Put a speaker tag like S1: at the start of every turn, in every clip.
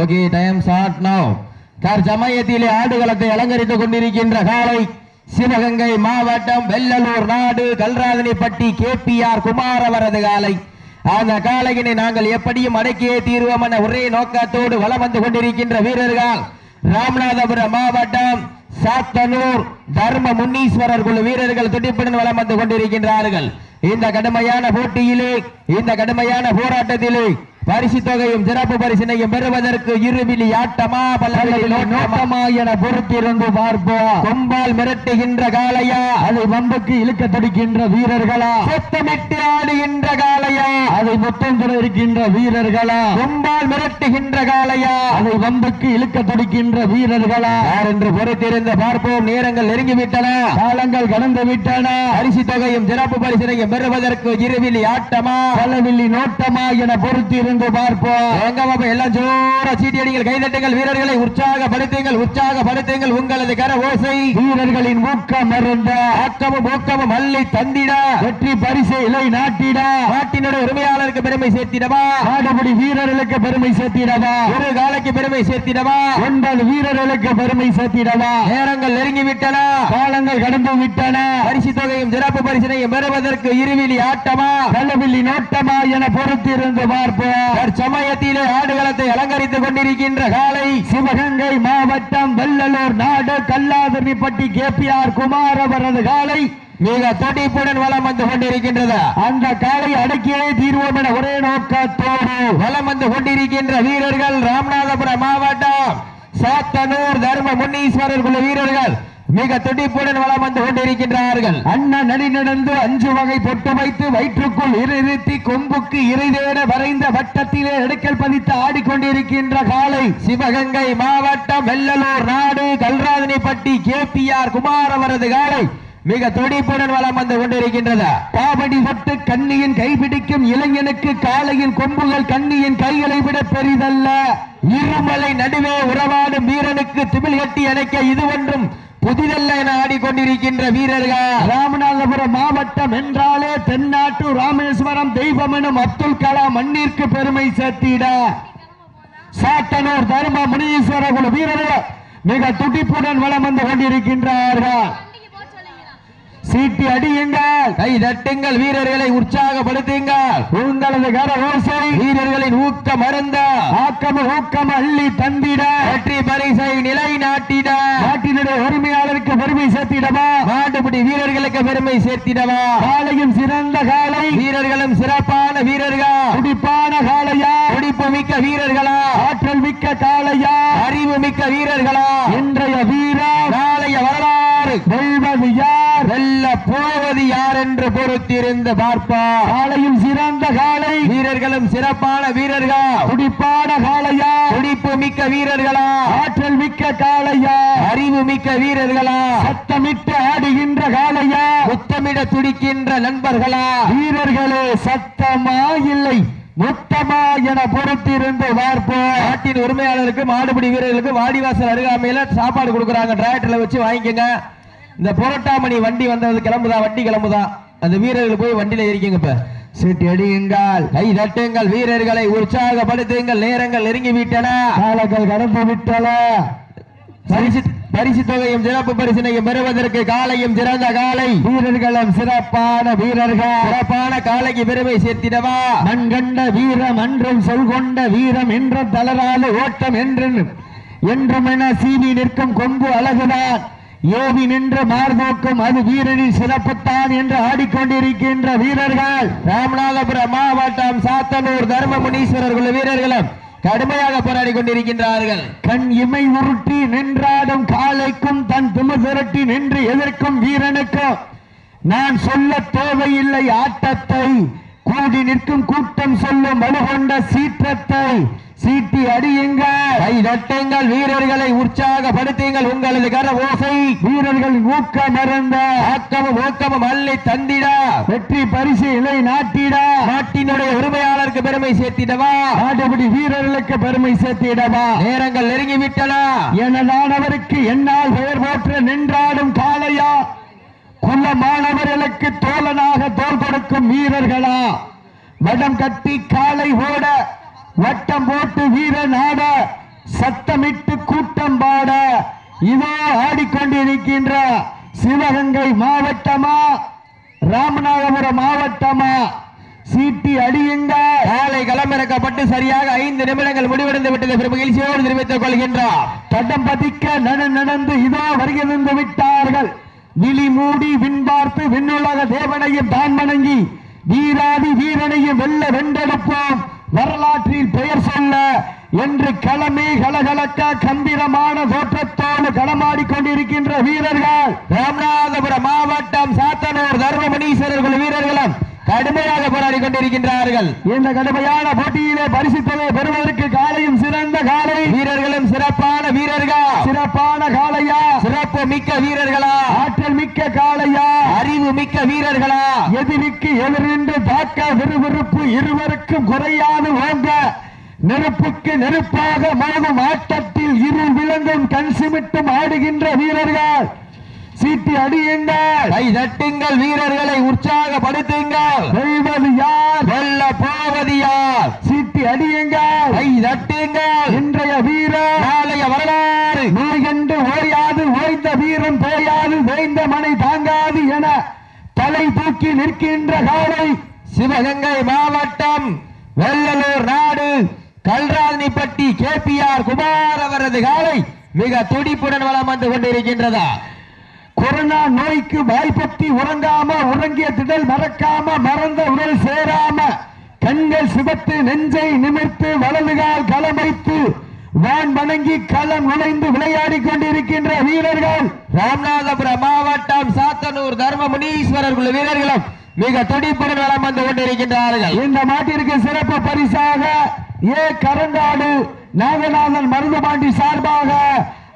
S1: Okay time start now தற்சமயத்திலே ஆடுகளத்தை அலங்கரித்துக் கொண்டிருக்கின்ற காலை சிவகங்கை மாவட்டம் வெள்ளலூர் நாடு கல்ராதனிப்பட்டி கே பி குமார் அவரது காலை. அந்த காலையினை நாங்கள் எப்படியும் அடக்கியே தீர்வோம் என ஒரே நோக்கத்தோடு வலம் வந்து கொண்டிருக்கின்ற வீரர்கள். ராமநாதபுரம் மாவட்டம் சாத்தனூர் தர்ம முன்னீஸ்வரர் குழு வீரர்கள் துடிப்புடன் வலம் வந்து கொண்டிருக்கின்றார்கள். இந்த கடுமையான போட்டியிலே இந்த கடுமையான போராட்டத்திலே பரிசு தொகையும் சிறப்பு பரிசினையும் பெறுவதற்கு இருவிழி ஆட்டமா பல்லவிழி நோட்டமா? என பொறுத்திருந்து பார்ப்போம். கொம்பால் மிரட்டுகின்ற காளையா? அதை வம்புக்கு இழுக்க துடிக்கின்ற வீரர்களா? சத்தமிட்டு ஆடுகின்ற காளையா? அதை முத்தம் இருக்கின்ற வீரர்களா? கொம்பால் மிரட்டுகின்ற காளையா? அதை வம்புக்கு இழுக்க துடிக்கின்ற வீரர்களா? யார் என்று பொறுத்திருந்து பார்ப்போம். நேரங்கள் நெருங்கிவிட்டன. காலங்கள் கடந்து விட்டன. பரிசு தொகையும் சிறப்பு பரிசினையும் பெறுவதற்கு இருவிழி ஆட்டமா? பலவில்லி நோட்டமா என பொறுத்திருந்து பார்ப்போம். எங்க பாப்பா எல்லாம் ஜோர சீட்டியடிகள் கைதட்டுங்கள் வீரர்களை உற்சாகப்படுத்துங்கள் உற்சாகப்படுத்துங்கள் உங்களது கர ஓசை. வீரர்களின் ஊக்கம் மருந்த ஆக்கமும் ஊக்கமும் மல்லி தந்திட. வெற்றி பரிசு இலை நாட்டிட. நாட்டினுடைய உரிமையாளருக்கு பெருமை சேர்த்திடவா? ஆடபடி வீரர்களுக்கு பெருமை சேர்த்திடவா? ஒரு காலைக்கு பெருமை சேர்த்திடவா? ஒன்பது வீரர்களுக்கு பெருமை சேர்த்திடவா? நேரங்கள் நெருங்கி விட்டன காலங்கள் கடந்து விட்டன பரிசு தொகையும் சிறப்பு பரிசினையும் பெறுவதற்கு இருவிழி ஆட்டமா? கள்ளவில்லி நோட்டமா என பொறுத்திருந்து பார்ப்போம். தற்சமயத்திலே ஆடுகளத்தை அலங்கரித்துக் கொண்டிருக்கின்ற காலை சிவகங்கை மாவட்டம் வெள்ளலூர் நாடு கல்லாதனிப்பட்டி கேபிஆர் குமார் அவரது காலை மிக துடிப்புடன் வலம் வந்து கொண்டிருக்கின்றது. அந்த காலை அடக்கியே தீர்வோம் என ஒரே நோக்கத்தோடு வலம் வந்து கொண்டிருக்கின்ற வீரர்கள் ராமநாதபுரம் மாவட்டம் சாத்தனூர் தர்ம முன்னீஸ்வரர் வீரர்கள். மிக துடிப்புடன் வலம் வந்து கொண்டிருக்கின்றார்கள். அண்ணன் நடி நடந்து அஞ்சு வகை பொட்டு வைத்து வயிற்றுக்குள் இருத்தி கொம்புக்கு இறைதேட வரைந்த வட்டத்திலே எடுக்கல் பதித்து ஆடிக்கொண்டிருக்கின்ற காலை சிவகங்கை மாவட்டம் வெள்ளலூர் நாடு கல்ராதனிப்பட்டி கேபிஆர் குமார் அவரது காலை மிக துடிப்புடன் வலம் வந்து கொண்டிருக்கின்றது. பாபடி தொட்டு கண்ணியின் கைபிடிக்கும் இளைஞனுக்கு காலையின் கொம்புகள் கண்ணியின் கைகளை விட பெரிதல்ல. இருமலை நடுவே உறவாடும் வீரனுக்கு திமிழ் கட்டி அணைக்க இது ஒன்றும் புதிதல்ல என ஆடிக்கொண்டிருக்கின்ற வீரர்கள். ராமநாதபுரம் மாவட்டம் என்றாலே தென்னாட்டு ராமேஸ்வரம் தெய்வம் எனும் அப்துல் கலாம் மண்ணிற்கு பெருமை சேர்த்திட. சாத்தனூர் தர்ம முனீஸ்வர குழு வீரர்கள் மிக துடிப்புடன் வளம் வந்து கொண்டிருக்கின்றார்கள். சீட்டி அடியுங்கள். கை தட்டுங்கள். வீரர்களை உற்சாகப்படுத்துங்கள். உங்களது கரகோசை வீரர்களின் ஊக்கம் மருந்த ஆக்கம ஊக்கம் அள்ளி தந்திட. வெற்றி பரிசை நிலை நாட்டிட நாட்டினுடைய உரிமையாளருக்கு பெருமை சேர்த்திடவா? நாட்டுப்படி வீரர்களுக்கு பெருமை சேர்த்திடவா? காலையும் சிறந்த காலை. வீரர்களும் சிறப்பான வீரர்கள்? துடிப்பான காளையா துடிப்பு மிக்க வீரர்களா? ஆற்றல் மிக்க காளையா அறிவு மிக்க வீரர்களா? இன்றைய வீரர். நாளைய வரலாறு வெல்வது யார் வெல்ல போவது யார் என்று பொறுத்திருந்து பார்ப்பார் காலையும் சிறந்த காலை வீரர்களும் சிறப்பான வீரர்கள். துடிப்பான காளையா. துடிப்பு மிக்க வீரர்களா. ஆற்றல் மிக்க காளையா. அறிவு மிக்க வீரர்களா. சத்தமிட்டு ஆடுகின்ற காளையா. முத்தமிட துடிக்கின்ற நண்பர்களா. வீரர்களே சத்தமா இல்லை. மொத்தமா என பொறுத்திருந்து பார்ப்போம். நாட்டின் உரிமையாளருக்கு மாடுபிடி வீரர்களுக்கு வாடிவாசல் அருகாமையில சாப்பாடு கொடுக்குறாங்க. டிராக்டர்ல வச்சு வாங்கிக்கோங்க. இந்த புரட்டாமணி வண்டி வந்தது கிளம்புதா வண்டி கிளம்புதா? அந்த வீரர்கள் போய் வண்டியில ஏறிக்கங்க இப்ப. சீட்டு அடியுங்கள். கை தட்டுங்கள் வீரர்களை உற்சாகப்படுத்துங்கள் நேரங்கள் நெருங்கி விட்டன காலங்கள் கடந்து விட்டன பரிசு பரிசு தொகையும் சிறப்பு பரிசினையும் பெறுவதற்கு காலையும் சிறந்த காலை. வீரர்களும் சிறப்பான வீரர்கள். சிறப்பான காலைக்கு பெருமை சேர்த்திடவா? மண் கண்ட வீரம் அன்றும் சொல் கொண்ட வீரம் என்றும் தளராத ஓட்டம் என்றும் என்றும் என சீவி நிற்கும் கொம்பு அழகுதான். யோகி நின்று மார்போக்கம் அது வீரனின் சிறப்புத்தான் என்று ஆடிக்கொண்டிருக்கின்ற வீரர்கள். ராமநாதபுரம் மாவட்டம் சாத்தனூர் தர்மமுனீஸ்வரர் குழு வீரர்களும் கடுமையாக போராடி கொண்டிருக்கின்றார்கள் கண் இமை உருட்டி நின்றாடும் காலைக்கும் தன் திமிர் திரட்டி நின்று எதிர்க்கும் வீரனுக்கும் நான் சொல்ல தேவையில்லை ஆட்டத்தை. கூடி நிற்கும் கூட்டம் சொல்லும் வலுகொண்ட சீற்றத்தை. சீட்டி அடியுங்கள் கை தட்டுங்கள் வீரர்களை உற்சாகப்படுத்துங்கள். உங்களது கர ஓசை. வீரர்கள் ஊக்க மறந்த ஆக்கமும் ஊக்கமும் அள்ளி தந்திட. வெற்றி பரிசு இலை நாட்டிட. நாட்டினுடைய உரிமையாளருக்கு பெருமை சேர்த்திடவா? நாட்டுபடி வீரர்களுக்கு பெருமை சேர்த்திடவா? நேரங்கள் நெருங்கி விட்டன எனதானவருக்கு என்னால் பெயர் போற்ற நின்றாடும் காளையா? கொல்ல மாணவர்களுக்கு தோழனாக தோல் கொடுக்கும் வீரர்களா? வடம் கட்டி காலை ஓட
S2: வட்டம் போட்டு வீரன் ஆட சத்தமிட்டு கூட்டம் பாட இதோ ஆடிக்கொண்டிருக்கின்ற சிவகங்கை மாவட்டமா ராமநாதபுரம் மாவட்டமா? சீட்டி அடியுங்க.
S1: காலை களமிறக்கப்பட்டு சரியாக ஐந்து நிமிடங்கள் முடிவடைந்து விட்டது. பெரும் மகிழ்ச்சியோடு தெரிவித்துக் கொள்கின்றார்
S2: தடம் பதிக்க நட நடந்து இதோ வருகிறது விட்டார்கள். விழி மூடி விண்பார்த்து விண்ணுலக தேவனையும் தான் வணங்கி வீராதி வீரனையும் வெல்ல வென்றெடுப்போம். வரலாற்றில் பெயர் சொல்ல என்று களமே கலகலக்க கம்பீரமான தோற்றத்தோடு களமாடி கொண்டிருக்கின்ற வீரர்கள்
S1: ராமநாதபுரம் மாவட்டம் சாத்தனூர் தர்மமணீஸ்வரர்கள் வீரர்களும் கடுமையாக போராடி கொண்டிருக்கின்றார்கள்.
S2: இந்த கடுமையான போட்டியிலே பரிசுத்தலை பெறுவதற்கு காலையும் சிறந்த காலை.
S1: வீரர்களும் சிறப்பான வீரர்கள்?
S2: சிறப்பான காளையா
S1: சிறப்பு மிக்க வீரர்களா?
S2: ஆற்றல் மிக்க காளையா
S1: அறிவு மிக்க வீரர்களா?
S2: எதிரிக்கு எதிரின்று தாக்க விறுவிறுப்பு இருவருக்கும் குறையாது ஓங்க. நெருப்புக்கு நெருப்பாக மோதும் ஆட்டத்தில் இரு விலங்கும் கண் சிமிட்டும் ஆடுகின்ற வீரர்கள். சீட்டி அடியுங்கள்.
S1: கை தட்டுங்கள் வீரர்களை உற்சாகப்படுத்துங்கள்.
S2: வெல்வது யார்
S1: வெல்ல போவது யார்
S2: சீட்டி அடியுங்கள்.
S1: கை தட்டுங்கள்.
S2: இன்றைய வீரர்.
S1: நாளைய வரலாறு.
S2: நோய்கண்டு ஓயாது ஓய்ந்த வீரன் போயாது வேய்ந்த மனை தாங்காது என தலை தூக்கி நிற்கின்ற காலை
S1: சிவகங்கை மாவட்டம் வெள்ளலூர் நாடு கல்ராணிப்பட்டி கேபிஆர் குமார் அவரது காலை மிக துடிப்புடன் வலம் வந்து கொண்டிருக்கின்றதா?
S2: கொரோனா நோய்க்கு வாய்ப்பத்தி உறங்காம உறங்கிய திடல் மறக்காம மறந்த உடல் சேராம கண்கள் சிவத்து நெஞ்சை நிமிர்த்து வலதுகால் களமைத்து வான் வணங்கி களம் நுழைந்து விளையாடி கொண்டிருக்கின்ற வீரர்கள்.
S1: ராமநாதபுரம் மாவட்டம் சாத்தனூர் தர்ம முனீஸ்வரர் குழு வீரர்களும் மிக துடிப்புடன் வளம் வந்து கொண்டிருக்கின்றார்கள்.
S2: இந்த மாட்டிற்கு சிறப்பு பரிசாக ஏ. கரங்காடு நாகநாதன் மருதுபாண்டி சார்பாக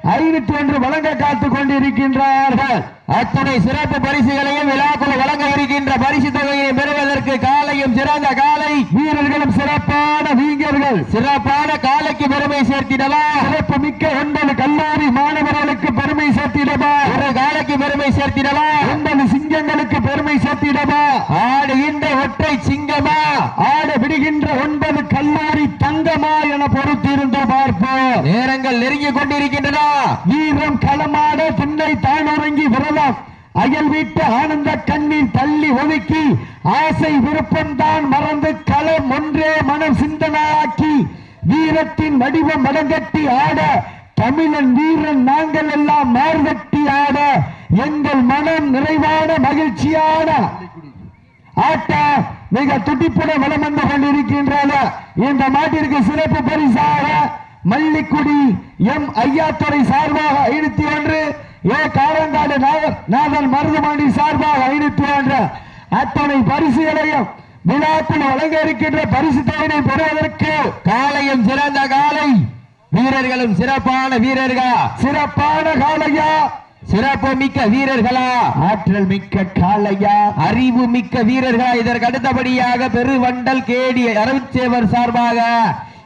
S2: ஐநூத்தி ஒன்று வழங்க காத்துக் கொண்டிருக்கின்றார்கள்.
S1: அத்தனை சிறப்பு பரிசுகளையும் விழாக்குள் வழங்க இருக்கின்ற பரிசு தொகையை பெறுவதற்கு காலையும் சிறந்த காலை
S2: வீரர்களும் சிறப்பான வீங்கர்கள்.
S1: சிறப்பான காலைக்கு பெருமை சேர்த்திடவா?
S2: சிறப்பு மிக்க ஒன்பது கல்லூரி மாணவர்களுக்கு பெருமை சேர்த்திடவா?
S1: ஒரு காலைக்கு பெருமை சேர்த்திடவா?
S2: ஒன்பது சிங்கங்களுக்கு பெருமை சேர்த்திடவா?
S1: ஆடுகின்ற ஒற்றை சிங்கமா
S2: ஆட விடுகின்ற ஒன்பது கல்லூரி தங்கமா என பொறுத்திருந்து பார்ப்போம்
S1: நேரங்கள் கொண்டிருக்கின்றன
S2: வீரம் களமாட திண்ணை தானுறங்கி விரதம் அயல் வீட்டு ஆனந்த கண்ணீர் தள்ளி ஒதுக்கி ஆசை விருப்பம் தான் மறந்து களம் ஒன்றே மனம் சிந்தனாக்கி வீரத்தின் வடிவம் மடங்கட்டி ஆட தமிழன் வீரன் நாங்கள் எல்லாம் மார்கட்டி ஆட எங்கள் மனம் நிறைவான மகிழ்ச்சியான ஆட்ட மிக துடிப்புடன் வளம் வந்து கொண்டிருக்கின்றன இந்த மாட்டிற்கு சிறப்பு பரிசாக மல்லிக்குடி எம் ஐயாத்துறை சார்பாக ஐநூத்தி ஒன்று ஏ காரங்காடு நாதன் மருதுமாண்டி சார்பாக ஐநூத்தி ஒன்று. அத்தனை பரிசுகளையும் விழாக்குள் வழங்க இருக்கின்ற பரிசு தொகையை பெறுவதற்கு
S1: காலையும் சிறந்த காலை. வீரர்களும் சிறப்பான வீரர்களா?
S2: சிறப்பான காலையா?
S1: சிறப்பு மிக்க வீரர்களா?
S2: ஆற்றல் மிக்க காளையா
S1: அறிவு மிக்க வீரர்களா? இதற்கு அடுத்தபடியாக பெருவண்டல் கேடி அரவிச்சேவர் சார்பாக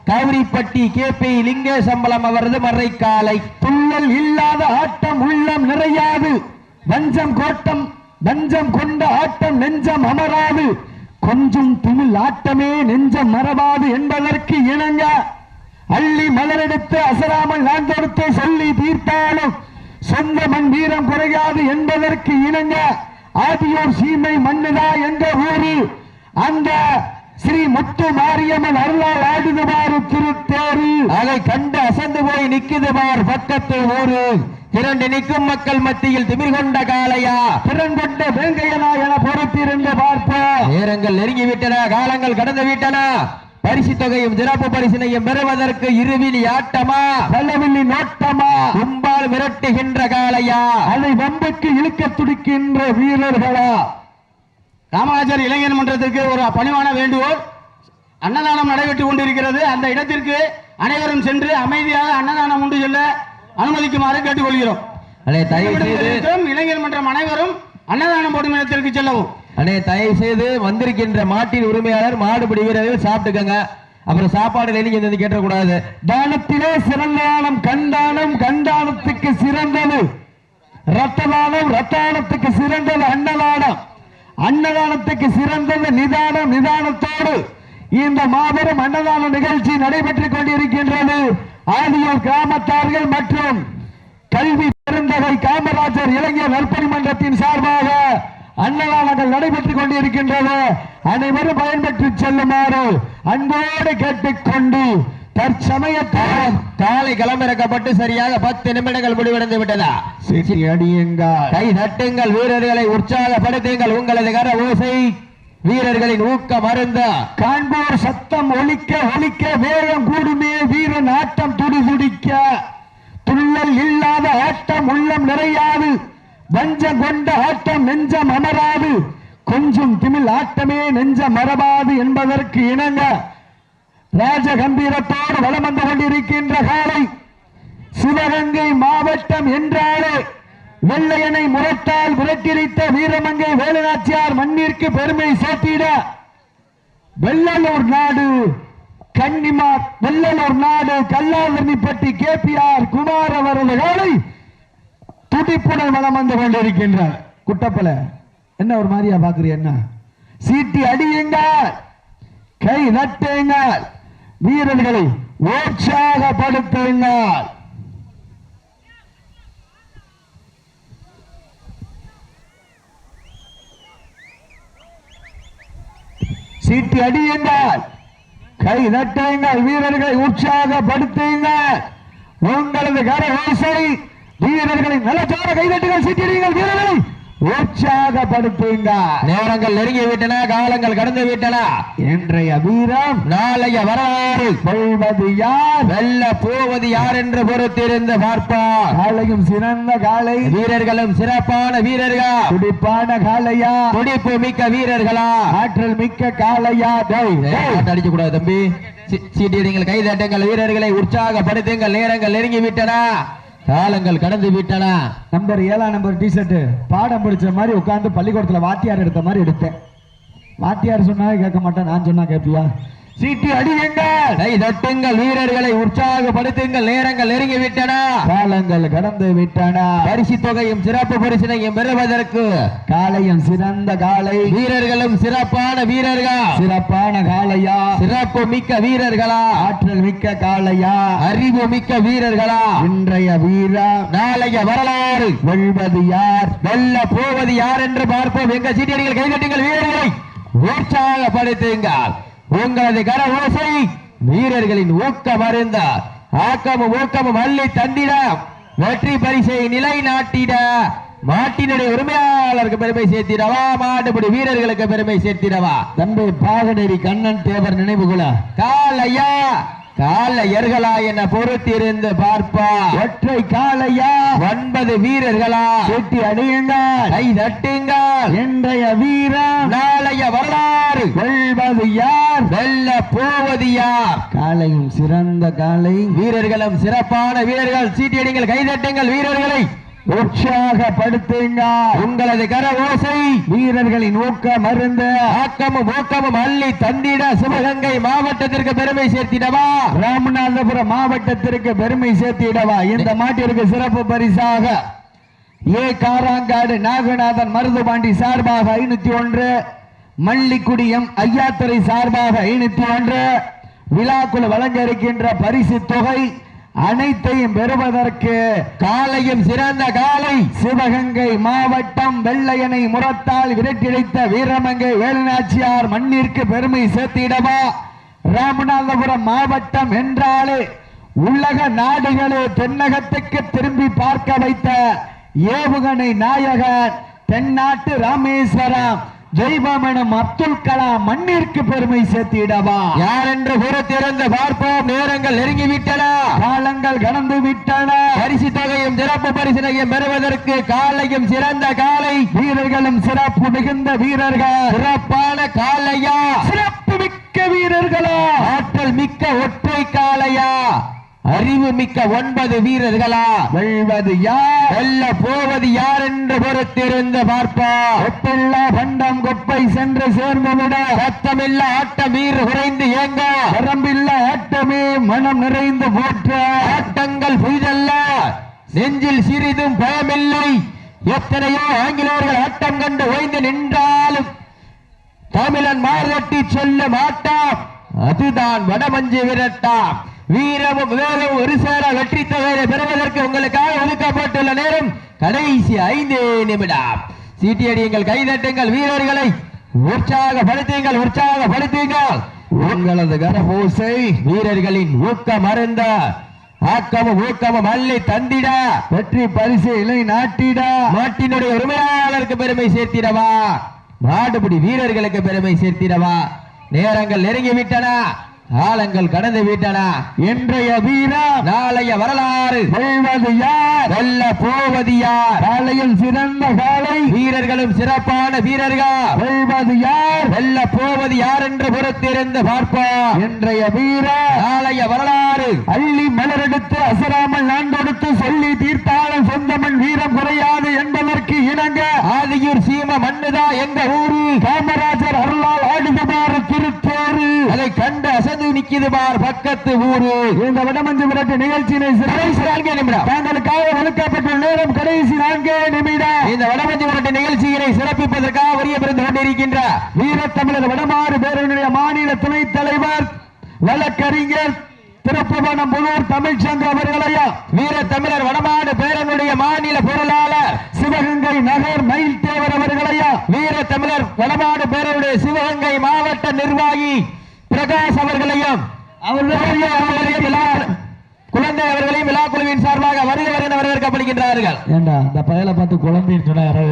S1: கவுரிப்பட்டி கே பி லிங்கேசம்பலம் அவரது மறைக்காலை.
S2: துள்ளல் இல்லாத ஆட்டம் உள்ளம் நிறையாது. வஞ்சம் கோட்டம் வஞ்சம் கொண்ட ஆட்டம் நெஞ்சம் அமராது. கொஞ்சம் திமிழ் ஆட்டமே நெஞ்சம் மறவாது என்பதற்கு இணங்க. அள்ளி மலரெடுத்து அசராமல் நான் தொடுத்து சொல்லி தீர்த்தாலும் சொந்த மண் வீரம் குறையாது என்பதற்கு இணங்க. ஆதியோர் சீமை மண்ணுதா என்ற ஊரில் அந்த ஸ்ரீ முத்து மாரியம்மன் அருளால் ஆடுதுமாறு திருத்தேரு.
S1: அதை கண்டு அசந்து போய் நிக்குதுமார் பக்கத்து ஊரு. திரண்டு நிற்கும் மக்கள் மத்தியில் திமிர் கொண்ட காலையா
S2: திறன் கொண்ட வேங்கையனா என பொறுத்திருந்து பார்ப்போம்
S1: நேரங்கள் நெருங்கி விட்டன காலங்கள் கடந்து விட்டன. பரிசு தொகையும் சிறப்பு பரிசினையும் பெறுவதற்கு இருவிழி ஆட்டமா?
S2: பல்லவில்லி நோட்டமா?
S1: கும்பால் மிரட்டுகின்ற காளையா?
S2: அதை வம்புக்கு இழுக்க துடிக்கின்ற வீரர்களா?
S3: காமராஜர் இளைஞர் மன்றத்திற்கு ஒரு பணிவான வேண்டுகோள். அன்னதானம் நடைபெற்றுக் கொண்டிருக்கிறது. அந்த இடத்திற்கு அனைவரும் சென்று அமைதியாக அன்னதானம் உண்டு செல்ல அனுமதிக்குமாறு கேட்டுக்கொள்கிறோம். இளைஞர் மன்றம் அனைவரும் அன்னதானம் போடும் இடத்திற்கு செல்லவும்.
S1: அண்ணே தயவு செய்து வந்திருக்கின்ற மாட்டின் உரிமையாளர் மாடுபிடி வீரர்கள் சாப்பிட்டுக்கங்க. அப்புறம் சாப்பாடு நீங்க வந்து கேட்டக்கூடாது.
S2: தானத்திலே சிறந்த தானம் கண்டானம் கண்டானத்துக்கு சிறந்தது. ரத்ததானம் ரத்தானத்துக்கு சிறந்தது அன்னதானம். அன்னதானத்துக்கு சிறந்தது நிதானம் நிதானத்தோடு இந்த மாபெரும் அன்னதான நிகழ்ச்சி நடைபெற்றுக் கொண்டிருக்கின்றது. ஆதியூர் கிராமத்தார்கள் மற்றும் கல்வி பெருந்தகை காமராஜர் இளைஞர் நற்பணி மன்றத்தின் சார்பாக அன்னதானங்கள் நடைபெற்றுக் கொண்டிருக்கின்றது. அனைவரும் பயன்பெற்று செல்லுமாறு அன்போடு கேட்டுக்கொண்டு தற்சமயத்தில்
S1: காலை களமிறக்கப்பட்டு சரியாக பத்து நிமிடங்கள் முடிவடைந்து விட்டதா?
S2: அடியுங்கள்.
S1: கை தட்டுங்கள் வீரர்களை உற்சாகப்படுத்துங்கள். உங்களது கர ஓசை வீரர்களின் ஊக்கம் அருந்த
S2: காண்போர் சத்தம் ஒலிக்க ஒலிக்க வேகம் கூடுமே வீரன் ஆட்டம் துடி துடிக்க. துள்ளல் இல்லாத ஆட்டம் உள்ளம் நிறையாது. வஞ்சம் கொண்ட ஆட்டம் நெஞ்சம் அமராது. கொஞ்சம் திமிழ் ஆட்டமே நெஞ்சம் மறவாது என்பதற்கு இணங்க. ராஜ கம்பீரத்தோடு வலம் வந்து கொண்டிருக்கின்ற காலை சிவகங்கை மாவட்டம் என்றாலே வெள்ளையனை முரட்டால் விரட்டியடித்த வீரமங்கை வேலுநாச்சியார் மண்ணிற்கு பெருமை சேர்த்திட வெள்ளலூர் நாடு கன்னிமா வெள்ளலூர் நாடு கல்லாதனிப்பட்டி கேபிஆர் குமார் அவரது காலை துடிப்புடன் வலம் வந்து கொண்டிருக்கின்றார் குட்டப்பல என்ன ஒரு மாதிரியா பாக்குறீ என்ன? சீட்டி அடியுங்கள் கை நட்டுங்கள். வீரர்களை உற்சாகப்படுத்துங்கள் சீட்டி அடியுங்கள். கை நட்டுங்கள் வீரர்களை உற்சாகப்படுத்துங்கள். உங்களது கர ஓசை வீரர்களின் நலச்சார கைதட்டுகள் சீட்டிடுங்கள் வீரர்களை. உற்சாகப்படுத்துங்கள்
S1: நேரங்கள் நெருங்கி விட்டன காலங்கள் கடந்து விட்டன.
S2: இன்றைய வீரம்
S1: நாளைய வரலாறு.
S2: வெல்வது யார்?
S1: வெல்ல போவது யார் என்று பொறுத்திருந்து பார்ப்பார்
S2: காலையும் சிறந்த காலை
S1: வீரர்களும் சிறப்பான வீரர்கள்?
S2: துடிப்பான காளையா?
S1: துடிப்பு மிக்க வீரர்களா?
S2: ஆற்றல் மிக்க டேய்.
S1: அடிச்சு கூடாது தம்பி. சி- சீட்டிடுங்கள் கை தட்டுங்கள் வீரர்களை உற்சாகப்படுத்துங்கள். நேரங்கள் நெருங்கி விட்டன. காலங்கள் கடந்து விட்டன.
S2: நம்பர் ஏழாம் நம்பர் டி ஷர்ட் பாடம் பிடிச்ச மாதிரி உட்கார்ந்து பள்ளிக்கூடத்துல வாத்தியார் எடுத்த மாதிரி எடுத்தேன். வாத்தியார் சொன்னா கேட்க மாட்டேன் நான் சொன்னா கேட்பியா? சீட்டி அடியுங்கள்.
S1: கை தட்டுங்கள் வீரர்களை உற்சாகப்படுத்துங்கள். நேரங்கள் நெருங்கி விட்டன
S2: காலங்கள் கடந்து விட்டன.
S1: பரிசு தொகையும் சிறப்பு பரிசினையும் பெறுவதற்கு
S2: காளையும் சிறந்த காளை
S1: வீரர்களும் சிறப்பான வீரர்கள்?
S2: சிறப்பான காளையா
S1: சிறப்பு மிக்க வீரர்களா?
S2: ஆற்றல் மிக்க காளையா
S1: அறிவு மிக்க வீரர்களா?
S2: இன்றைய வீரா?
S1: நாளைய வரலாறு.
S2: வெல்வது யார்?
S1: வெல்ல போவது யார் என்று பார்ப்போம். எங்க சீட்டியடிகள் கைதட்டுங்கள் வீரர்களை உற்சாகப்படுத்துங்கள். உங்களது கர ஓசை. வீரர்களின் ஊக்கம் அறிந்த ஆக்கமும் ஊக்கமும் அள்ளி தந்திட. வெற்றி பரிசை நிலைநாட்டிட. மாட்டினுடைய உரிமையாளருக்கு பெருமை சேர்த்திடவா? மாட்டுப்படி வீரர்களுக்கு பெருமை சேர்த்திடவா?
S2: தம்பி பாகனேரி கண்ணன் தேவர் நினைவுகுல
S1: காலையா? காலையர்களா என பொறுத்திருந்து பார்ப்பா.
S2: ஒற்றை காளையா
S1: ஒன்பது வீரர்களா?
S2: சீட்டி அடியுங்கள்
S1: கை தட்டுங்கள்.
S2: இன்றைய வீரம்.
S1: நாளைய வரலாறு
S2: வெல்வது யார்
S1: வெல்ல போவது யார்?
S2: காளையும் சிறந்த காளை.
S1: வீரர்களும் சிறப்பான வீரர்கள். சீட்டியடிங்கள் கைதட்டுங்கள் வீரர்களை.
S2: உற்சாகப்படுத்துங்கள்
S1: உங்களது கர ஓசை.
S2: வீரர்களின் ஊக்கம் மருந்து
S1: ஆக்கமும் ஊக்கமும் அள்ளி தந்திட சிவகங்கை மாவட்டத்திற்கு பெருமை சேர்த்திடவா?
S2: ராமநாதபுரம் மாவட்டத்திற்கு பெருமை சேர்த்திடவா? இந்த மாட்டிற்கு சிறப்பு பரிசாக. ஏ. காராங்காடு நாகநாதன் மருதுபாண்டி சார்பாக ஐநூத்தி ஒன்று. மல்லிக்குடியம் ஐயாத்துறை சார்பாக ஐநூத்தி ஒன்று விழாக்குழு வழங்க இருக்கின்ற பரிசு தொகை அனைத்தையும் பெறுவதற்கு
S1: காலையும் சிறந்த காலை
S2: சிவகங்கை மாவட்டம் வெள்ளையனை முரத்தால் விரட்டிழைத்த வீரமங்கை வேலுநாச்சியார் மண்ணிற்கு பெருமை சேர்த்திடவா? ராமநாதபுரம் மாவட்டம் என்றாலே உலக நாடுகளே தென்னகத்துக்கு திரும்பி பார்க்க வைத்த ஏவுகணை நாயகன் தென்னாட்டு ராமேஸ்வரம். ஜெய்பமனம் அப்துல் கலாம் மண்ணிற்கு பெருமை சேர்த்திடவா
S1: யார் என்று பொறுத்திருந்து பார்ப்போம். நேரங்கள் நெருங்கிவிட்டன.
S2: காலங்கள் கடந்து விட்டன.
S1: பரிசு தொகையும் சிறப்பு பரிசினையும் பெறுவதற்கு காலையும் சிறந்த காலை.
S2: வீரர்களும் சிறப்பு மிகுந்த வீரர்கள்.
S1: சிறப்பான காலையா?
S2: சிறப்பு மிக்க வீரர்களா?
S1: ஆற்றல் மிக்க ஒற்றை காலையா? அறிவு மிக்க ஒன்பது வீரர்களா?
S2: வெல்வது யார்?
S1: வெல்ல போவது யார் என்று பொறுத்திருந்து பார்ப்பா.
S2: ஒப்பில்லா பண்டம் கொப்பை சென்று சேர்ந்துவிட.
S1: சத்தமில்ல ஆட்டம் வீர் குறைந்து ஏங்க
S2: வரம்பில்ல ஆட்டமே மனம் நிறைந்து போற்ற.
S1: ஆட்டங்கள் புதிதல்ல நெஞ்சில் சிறிதும் பயமில்லை. எத்தனையோ ஆங்கிலேயர்கள் ஆட்டம் கண்டு ஓய்ந்து நின்றாலும் தமிழன் மார்தட்டி சொல்ல மாட்டான் அதுதான் வடமஞ்சு விரட்டா வீரமும் வேகம் ஒரு சேர வெற்றி தொகையை பெறுவதற்கு உங்களுக்காக ஒதுக்கப்பட்டுள்ள நேரம் கடைசி ஐந்து நிமிடம். சீட்டியடியுங்கள் கைதட்டுங்கள் வீரர்களை உற்சாகப்படுத்துங்கள் உற்சாகப்படுத்துங்கள். உங்களது கரபூசை வீரர்களின் ஊக்கம் அருந்த ஆக்கமும் ஊக்கமும் அள்ளி தந்திட.
S2: வெற்றி பரிசு இலை நாட்டிட.
S1: மாட்டினுடைய உரிமையாளருக்கு பெருமை சேர்த்திடவா? மாடுபிடி வீரர்களுக்கு பெருமை சேர்த்திடவா? நேரங்கள் நெருங்கி விட்டன காலங்கள் கடந்து விட்டன.
S2: இன்றைய வீரம்
S1: நாளைய வரலாறு.
S2: வெல்வது யார்
S1: வெல்ல போவது யார்
S2: காலையில் சிறந்த காலை
S1: வீரர்களும் சிறப்பான வீரர்கள்.
S2: வெல்வது யார்
S1: வெல்ல போவது யார் என்று பொறுத்திருந்து பார்ப்போம்.
S2: இன்றைய வீரம்.
S1: நாளைய வரலாறு.
S2: அள்ளி மலரெடுத்து அசராமல் நான் கொடுத்து சொல்லி தீர்த்தாலும் சொந்தமன் வீரம் குறையாது என்பதற்கு இணங்க.
S1: ஆதியூர் சீம மண்ணுதா எங்க ஊரு?
S2: காமராஜர் அருளால் ஆடுதுமாறு திருத்தேறு
S1: அதை கண்டு அசந்து நிக்குது பார் பக்கத்து ஊரு.
S2: இந்த வடமஞ்சு விரட்டு நிகழ்ச்சியினை
S1: கடைசி நான்கே நிமிடம்.
S2: தாங்களுக்காக ஒதுக்கப்பட்ட நேரம் கடைசி நான்கே நிமிடம்.
S1: இந்த வடமஞ்சி விரட்டு நிகழ்ச்சியினை சிறப்பிப்பதற்காக வரிய பிறந்து கொண்டிருக்கின்ற
S2: வீரத்தமிழர் வடமாறு பேரவையினுடைய மாநில துணைத் தலைவர் வழக்கறிஞர் திருப்புவனம் புதூர் தமிழ்ச்சங்க அவர்களையா?
S1: வீர தமிழர் வடமாடு பேரனுடைய மாநில பொருளாளர்
S2: சிவகங்கை நகர் மயில் தேவர் அவர்களையா?
S1: வீர தமிழர் வடமாடு பேரனுடைய சிவகங்கை மாவட்ட நிர்வாகி பிரகாஷ் அவர்களையும். அவர்களுடைய குழந்தை அவர்களையும் விழா குழுவின் சார்பாக வருக வருகிற வரவேற்கப்படுகின்றார்கள்.
S2: ஏண்டா இந்த பயலை பார்த்து குழந்தைன்னு சொன்னா யாராவது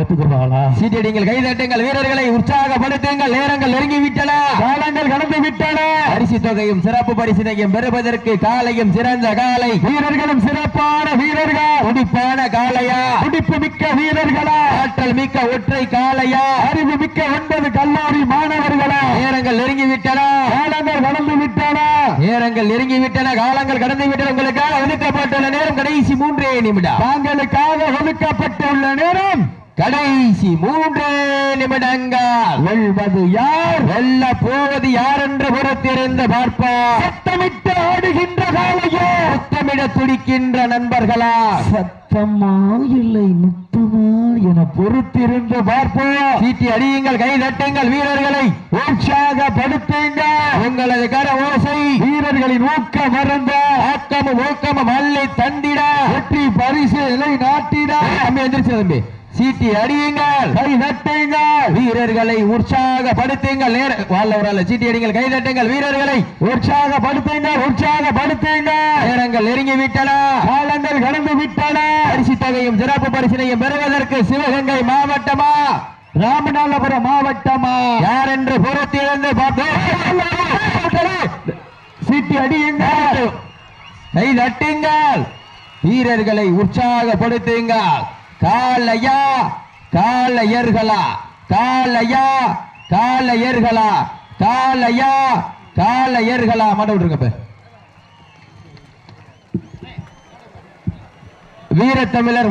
S1: சீட்டடிங்கள் கைதட்டுங்கள் வீரர்களை உற்சாகப்படுத்துங்கள் நேரங்கள் நெருங்கி விட்டன
S2: காலங்கள் கடந்து விட்டன
S1: பரிசு தொகையும் சிறப்பு பரிசினையும் பெறுவதற்கு காலையும் சிறந்த காலை.
S2: வீரர்களும் சிறப்பான வீரர்கள்.
S1: துடிப்பான காளையா
S2: துடிப்பு மிக்க வீரர்களா?
S1: ஆற்றல் மிக்க ஒற்றை காளையா
S2: அறிவு மிக்க ஒன்பது கல்லூரி மாணவர்களா?
S1: நேரங்கள் நெருங்கி விட்டன
S2: காலங்கள் கடந்து விட்டன
S1: நேரங்கள் நெருங்கி விட்டன காலங்கள் கடந்து விட்டன உங்களுக்காக ஒதுக்கப்பட்டுள்ள நேரம் கடைசி மூன்றே நிமிடம்.
S2: தாங்களுக்காக ஒதுக்கப்பட்டுள்ள நேரம்
S1: கடைசி மூன்றே நிமிடங்கள்.
S2: வெல்வது யார்?
S1: வெல்ல போவது யார் என்று பொறுத்திருந்து பார்ப்போம்.
S2: சத்தமிட்டு ஆடுகின்ற காலையோ
S1: முத்தமிட துடிக்கின்ற நண்பர்களா?
S2: சத்தமா இல்லை முத்தமா என பொறுத்திருந்து பார்ப்போம்.
S1: சீட்டி அடியுங்கள் கை தட்டுங்கள் வீரர்களை
S2: உற்சாகப்படுத்துங்க.
S1: உங்களது கர ஓசை.
S2: வீரர்களின் ஊக்க மறந்த
S1: ஆக்கமும் ஊக்கமும் அள்ளி தந்திட.
S2: வெற்றி பரிசு இலை நாட்டிட.
S1: தம்பி எந்திரிச்சு தம்பி. சீட்டி அடியுங்கள்.
S2: கை தட்டுங்கள்.
S1: வீரர்களை உற்சாகப்படுத்துங்கள். நேர வாழ ஒரு சீட்டி அடிங்கள். கை தட்டுங்கள். வீரர்களை
S2: உற்சாகப்படுத்துங்கள். உற்சாகப்படுத்துங்க
S1: நேரங்கள் நெருங்கி விட்டன
S2: காலங்கள் கடந்து விட்டன
S1: பரிசு தொகையும் சிறப்பு பரிசினையும் பெறுவதற்கு சிவகங்கை மாவட்டமா?
S2: ராமநாதபுரம் மாவட்டமா?
S1: யார் என்று புறத்திலிருந்து பார்த்தோம்
S2: சீட்டி அடியுங்கள்.
S1: கை தட்டுங்கள். வீரர்களை உற்சாகப்படுத்துங்கள். காலையா காலையர்களா காலையா காலையர்களா காலையா காலையர்களா மாட்ட விட்டுருங்க வீரத்தமிழர்